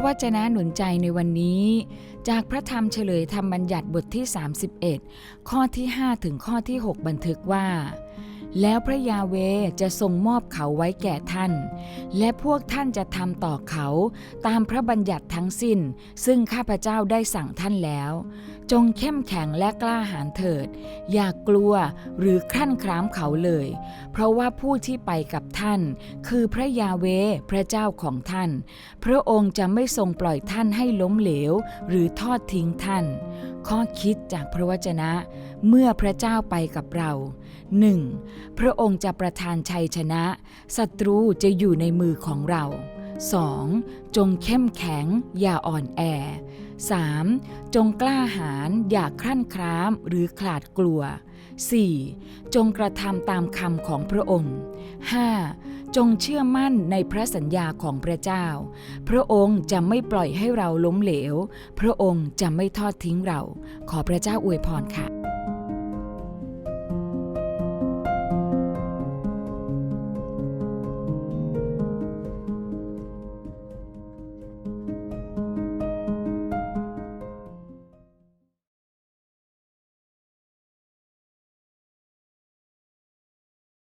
ระวจนะหนุนใจในวันนี้ จากพระธรรมเฉลยธรรมบัญญัติบทที่ 31 ข้อที่ 5 ถึงข้อที่ 6 บันทึกว่า แล้วพระยาเวจะทรงมอบเขาไว้แก่ท่าน และพวกท่านจะทำต่อเขาตามพระบัญญัติทั้งสิ้น ซึ่งข้าพเจ้าได้สั่งท่านแล้ว จงเข้มแข็งและกล้าหาญเถิด อย่ากกลัวหรือครั่นครามเขาเลย เพราะว่าผู้ที่ไปกับท่าน คือพระยาเวพระเจ้าของท่าน พระองค์จะไม่ทรงปล่อยท่านให้ล้มเหลว หรือทอดทิ้งท่าน ข้อคิดจากพระวจนะ เมื่อพระเจ้าไปกับเรา 1. พระองค์จะประทานชัยชนะศัตรูจะอยู่ในมือของเรา 2. จงเข้มแข็ง อย่าอ่อนแอ 3. จงกล้าหาญอย่าครั่นคร้ามหรือขลาดกลัว 4. จงกระทำตามคำของพระองค์ 5. จงเชื่อมั่นในพระสัญญาของพระเจ้า พระองค์จะไม่ปล่อยให้เราล้มเหลว พระองค์จะไม่ทอดทิ้งเรา ขอพระเจ้าอวยพรค่ะ